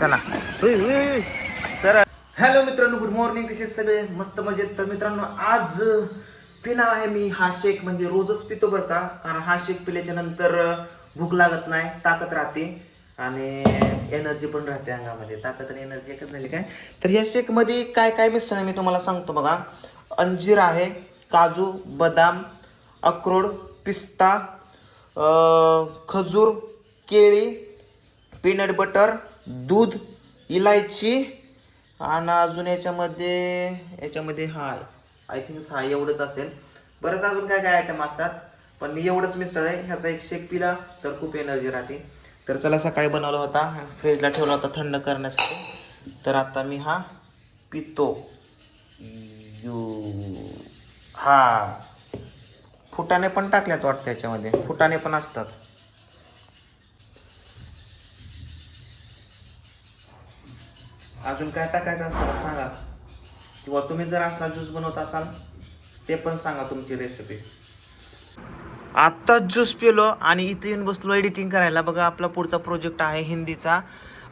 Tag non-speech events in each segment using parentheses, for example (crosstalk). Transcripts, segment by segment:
चला. तर हॅलो मित्रांनो गुड मॉर्निंग कसे सगळे? मस्त मजेत. तर मित्रांनो आज पिणार आहे मी हा शेक म्हणजे रोजच पितो बरं का. कारण हा शेक पिल्याच्या नंतर भूक लागत नाही ताकद राहते. आणि एनर्जी पण राहते अंगामध्ये. ताकद आणि एनर्जी एकच झाली काय? तर या शेकमध्ये काय काय मिश्रण आहे मी तुम्हाला सांगतो बघा. अंजीर आहे काजू बदाम अक्रोड पिस्ता खजूर केळी पीनट बटर दूध इलायची आणि अजून याच्यामध्ये याच्यामध्ये हा आय थिंक हा एवढंच असेल. बरंच अजून काय काय आयटम असतात पण मी एवढंच मिसळ आहे. ह्याचा एक शेक पिला तर खूप एनर्जी राहते. तर चला सकाळी बनवला होता फ्रीजला ठेवला होता थंड करण्यासाठी. तर आता मी हा पितो. यू. हा. फुटाणे पण टाकल्यात वाटतं याच्यामध्ये. फुटाणे पण असतात. अजून काय टाकायचं असतं सांगा. किंवा तुम्ही जर असला ज्यूस बनवत असाल ते पण सांगा तुमची रेसिपी आत्ताच ज्यूस पिलो आणि इथे येऊन बसलो एडिटिंग करायला. बघा आपला पुढचा प्रोजेक्ट आहे हिंदीचा.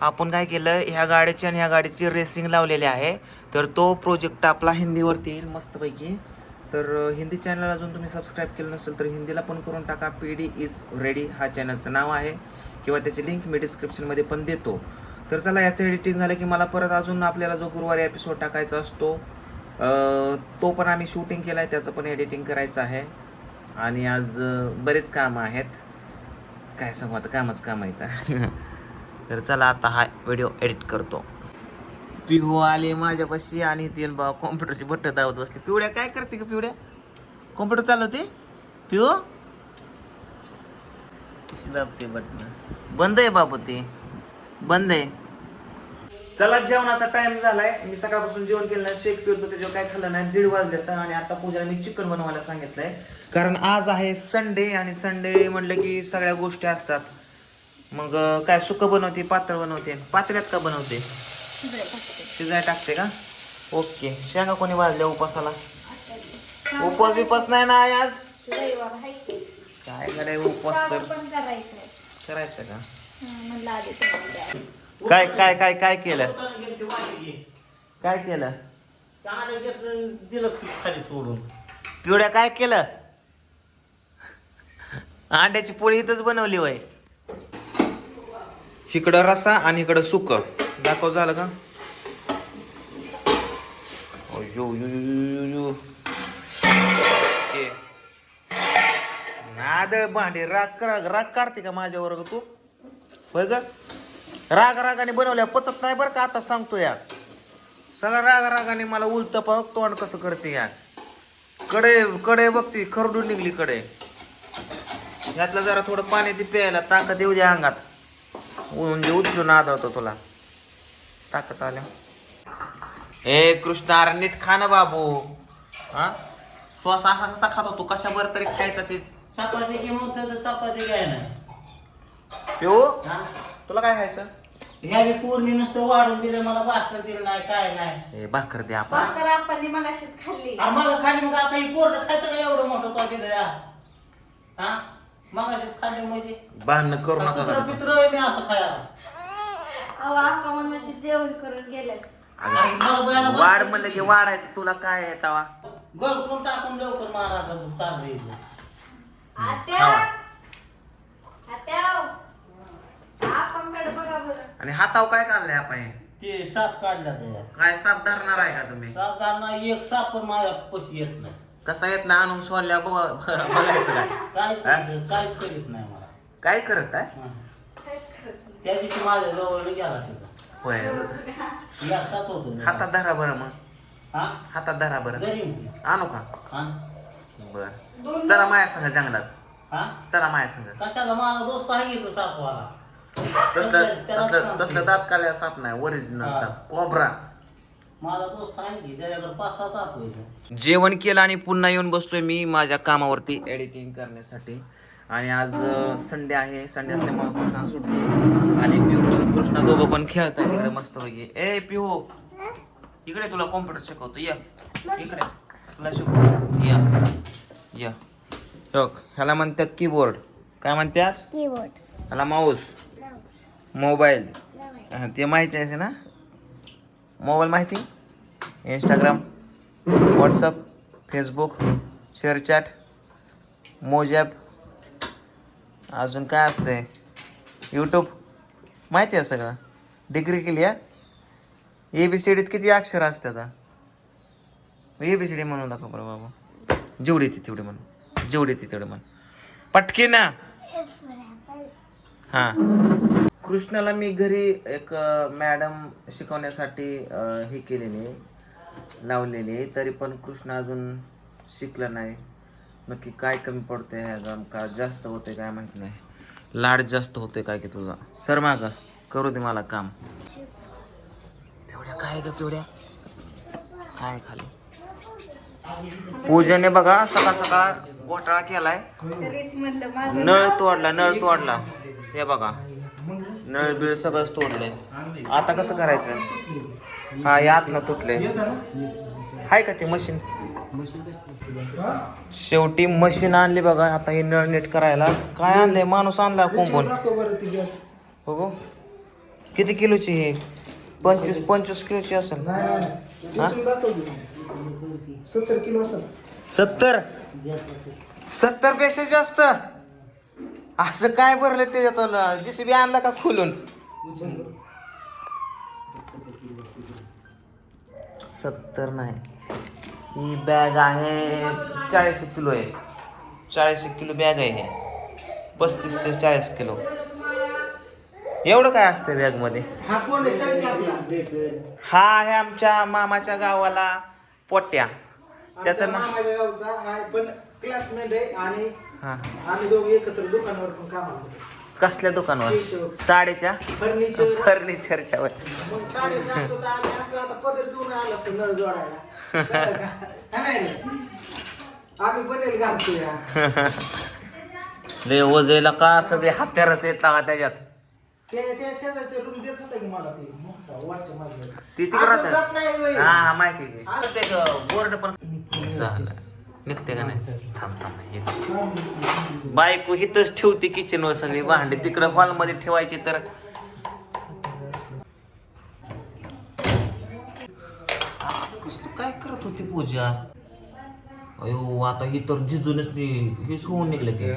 आपण काय केलं ह्या गाडीची आणि ह्या गाडीची रेसिंग लावलेली आहे. तर तो प्रोजेक्ट आपला हिंदीवरती येईल मस्तपैकी. तर हिंदी चॅनल अजून तुम्ही सबस्क्राईब केलं नसेल तर हिंदीला पण करून टाका. पी डी इज रेडी हा चॅनलचं नाव आहे. किंवा त्याची लिंक मी डिस्क्रिप्शनमध्ये पण देतो. तर चला याचं एडिटिंग झालं की मला परत अजून आपल्याला जो गुरुवारी एपिसोड टाकायचा असतो तो पण आम्ही शूटिंग केला आहे त्याचं पण एडिटिंग करायचं आहे. आणि आज बरेच कामं आहेत. काय सांगू आता कामच काम आहेत. (laughs) तर चला आता हा व्हिडिओ एडिट करतो. पिहू आले माझ्यापाशी आणि ते बा कॉम्प्युटरची बट्ट दावत बसली. पिवड्या काय करते का पिवड्या? कॉम्प्युटर चालवते? पिहू कशी दाबते बटन बंद आहे बाबू ते. बंद आहे. चला जेवणाचा टाइम झालाय. मी सकाळपासून जेवण केलं नाही शेक पिवतो त्याच्यावर काय खाल्लं नाही दीड वाजले आणि आता पूजाला मी चिकन बनवायला सांगितलंय. कारण आज आहे संडे आणि संडे म्हणलं की सगळ्या गोष्टी असतात. मग काय सुकं बनवते पातळ बनवते? पातळ्यात का बनवते? शिजाय टाकते का? ओके. शेंगा कोणी वाजल्या उपासाला? उपवास बिपास नाही ना आज? काय करायचं उपवास तर? करायचं का? म्हणलं आधी तुम्हाला द्या. काय काय काय काय केलं? काय केलं? दिलं खाली सोडून पिवड्या काय केलं? अंड्याची पोळी इथंच बनवली वय इकडं रसा आणि इकडं सुक. दाखव झालं का? अयो, यो, यो, यो, यो, यो. नादळ भांडे राग करा राग काढते का माझ्यावर ग तू? होय ग? राग रागाने बनवल्या पचत नाही बरं का आता सांगतो या सगळं राग रागाने मला उलत बघतो तोंड कसं करते या कडे कडे बघती खरडून निघली कडे. यातलं जरा थोडं पाणी ती प्यायला ताकद येऊ द्या अंगात. म्हणजे उचलून आदळतो तुला. ताकद आल्या. ए कृष्ण नीट खा ना बाबू. हा? श्वास असा कसा खातो तू? कशा बरं तरी खायचा ते. चपाती घे मग चपाती काय ना. पिऊ हा? तुला काय खायचं? ह्या बी पूर्णी नुसतं वाढून दिलं मला भाकर दिलं नाही काय नाही. ए भाकर दे आपण. भाकर आपण मग अशीच खाल्ली. अरे मग खाली मग आता ही कोरडं खायचं का एवढं मोठं हा? मग अशीच खाल्ली म्हणजे. भांडणं करू नका चित्र जरा. पित्र आहे मी असं खायला. अहो आपण मग अशी जेवण करून गेले अरे मला बयाला वाढ म्हणलं की वाढायचं. तुला काय आहे तवा? गळकून टाकून लवकर महाराज चाललंय आत्या. आत्या! आणि हाताव काय काढलंय आपण? ते साप काढला त्याच्या काय साप धरणार आहे का तुम्ही? सापदार एक साप पण माझ्या पशी येत नाही. कसा येत ना आणून सोडल्या बघ- बघायचं काय. काहीच? काहीच करीत नाही मला. काय करत आहे? हा. नाही. त्या दिवशी माझ्या जवळ गेला तिथं. होय. एकटाच होतो मी. हातात धरा बरं मग. हा? हातात धरा बरं. होती. आणू का? हा. बर. चला माया संग जंगलात. हा? चला माया संग. कशाला? माझा दोस्त आहे की तो सापवाला? तसलं तसलं तसलं दात काल्या साप नाही ओरिजिनल हा. साप. कोबरा. माझा दोस्त आहे की त्याच्याकडे पाच सहा साप होईल जेवण केलं आणि पुन्हा येऊन बसलोय मी माझ्या कामावरती एडिटिंग करण्यासाठी. आणि आज संडे आहे. संडे असल्यामुळे कृष्णा सुटली आणि पिहू कृष्णा दोघं पण खेळत आहे तिकडे मस्त ए पिहू इकडे तुला कॉम्प्युटर शिकवतो. या. इकडे. तुला शिकवतो. या. या. बघ ह्याला म्हणतात कीबोर्ड काय म्हणतात? कीबोर्ड ह्याला माऊस मोबाईल. ते माहिती आहे ना? मोबाईल माहिती? इंस्टाग्राम व्हॉट्सअप फेसबुक शेअरचॅट मोजॅप अजून काय असतंय? यूट्यूब माहिती आहे सगळं. डिग्री केली आहे ए बी सी डीत किती अक्षर असतात ए बी सी डी म्हणून दाखव बरं बाबा. जेवढी येते तेवढी म्हण जेवढी येते तेवढी म्हण पटकी ना हां. कृष्णाला मी घरी एक मॅडम शिकवण्यासाठी हे केलेली लावलेली. तरी पण कृष्ण अजून शिकला नाही. नक्की काय कमी पडतंय ह्याचा का जास्त होतंय काय माहीत नाही. लाड जास्त होतोय काय की तुझा. सर माग करू दे मला काम. पिवड्या काय ग पिवड्या काय खाली? पूजेने बघा सकाळ सकाळ घोटाळा केलाय. नळ तोडला नळ तोडला. हे बघा. नळ बिळ सगळंच तोडलंय. आता कसं करायचं? हा यात न तुटले हाय का ते मशीन? शेवटी मशीन आणली बघा आता हे नळ नीट करायला. काय आणलंय? माणूस आणला कोंबून. हो गो किती किलोची ही? पंचवीस पंचवीस किलोची असेल. हा? सत्तर किलो असेल. सत्तर? सत्तरपेक्षा जास्त? असं काय भरलं त्याच्यात जेसीबी आणला का खोलून? सत्तर नाही. ही बॅग आहे चाळीस किलो आहे. चाळीस किलो बॅग आहे हे. पस्तीस ते चाळीस किलो. एवढं काय असतं बॅगमध्ये हा आहे? हा आमच्या मामाच्या गावाला पोट्या. त्याचं ना माझ्या गावचा पण क्लासमेट आहे आणि हा. आम्ही दोघे एकत्र दुकानावर पण कामाला होतो. कसल्या दुकानावर? साडेच्या? फर्निचर फर्निचरच्या वर मग साडे जास्त तर आम्ही असं आता पदर घेऊन आलो असतो नळ जोडायला. कळलं का? हा नाही. रे? आम्ही बनेल घालतो या. रे वजेला का सगळे हत्यारच त्याच्यात? त्या त्या शेजारचे रूम देत होता की मला ते? मोठा वरच्या माझ्या ती तिकडं आपण जात. नाही राहतात होय. हा हा माहिती. ते बोर्ड पण झालं. निघते का नाही? थांब थांब हे. बायको हिथंच ठेवते किचन वर सगळी. भांडी तिकडं हॉलमध्ये ठेवायचे ठेवायची तर. काय करत होती पूजा? अयो आता ही तर झिजूनच मी हेच होऊन निघलं की.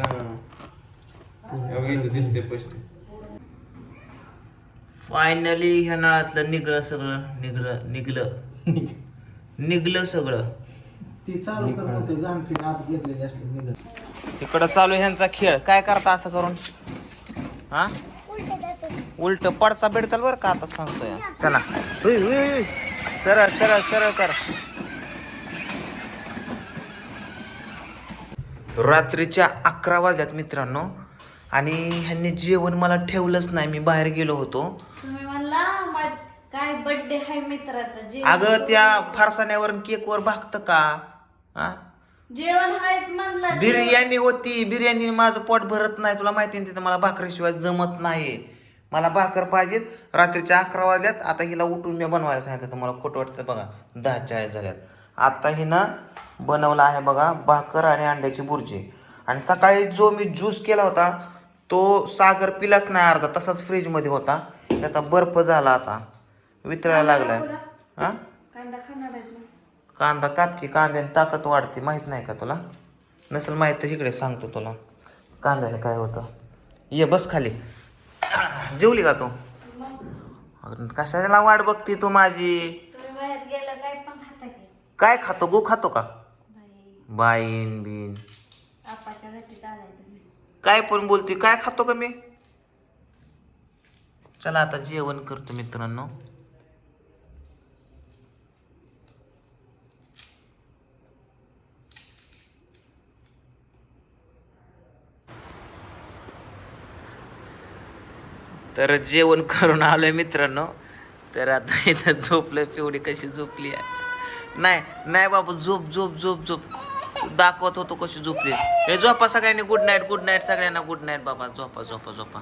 फायनली ह्या नळातलं निघलं सगळं. निघलं निघलं. निघलं सगळं. ती चालू करत होते आत घेतलेली असले निघत. इकडं चालू आहे ह्यांचा खेळ. काय करता असं करून? हा? उलट पडचा बेड चाल बरं का आता सांगतोय. चला. सरळ सरळ सरळ कर. रात्रीच्या अकरा वाजल्यात मित्रांनो. आणि ह्यांनी जेवण मला ठेवलंच नाही. मी बाहेर गेलो होतो. तुम्ही म्हणला मा- काय बर्थडे आहे मित्राचा अगं त्या फारसाण्यावर केकवर भागतं का? हा? जेवण आहेत म्हणला बिर्याणी होती बिर्याणी माझं पोट भरत नाही. तुला माहिती आहे ना तिथं मला भाकरीशिवाय जमत नाही मला भाकर पाहिजेत रात्रीच्या अकरा वाजल्यात. आता हिला उठून मी बनवायला सांगितलं तुम्हाला खोटं वाटतं बघा. दहा चाळीस झाल्यात. आता हिनं बनवला आहे बघा भाकर आणि अंड्याची बुर्जी. आणि सकाळी जो मी ज्यूस केला होता तो सागर पिलाच नाही अर्धा तसाच फ्रीजमध्ये होता. त्याचा बर्फ झाला आता. वितळायला लागलाय. हा? कांदा कापकी कांद्याने ताकद वाढते माहीत नाही का तुला? नसेल माहीत तर इकडे सांगतो तुला. कांद्याने काय होतं? ये बस खाली. जेवली का तू? कशाला वाट बघती तू माझी? काय खातो? गो खातो का? बाईन बिन. काय पण बोलते काय खातो का मी? चला आता जेवण करतो मित्रांनो. तर जेवण करून आलोय मित्रांनो. तर आता इथं झोपलं पिवडी कशी झोपली आहे. नाही नाही बाबा झोप झोप झोप झोप. दाखवत होतो कशी झोपली हे झोपा सगळ्यांनी गुड नाईट गुड नाईट सगळ्यांना गुड नाईट बाबा. झोपा झोपा झोपा.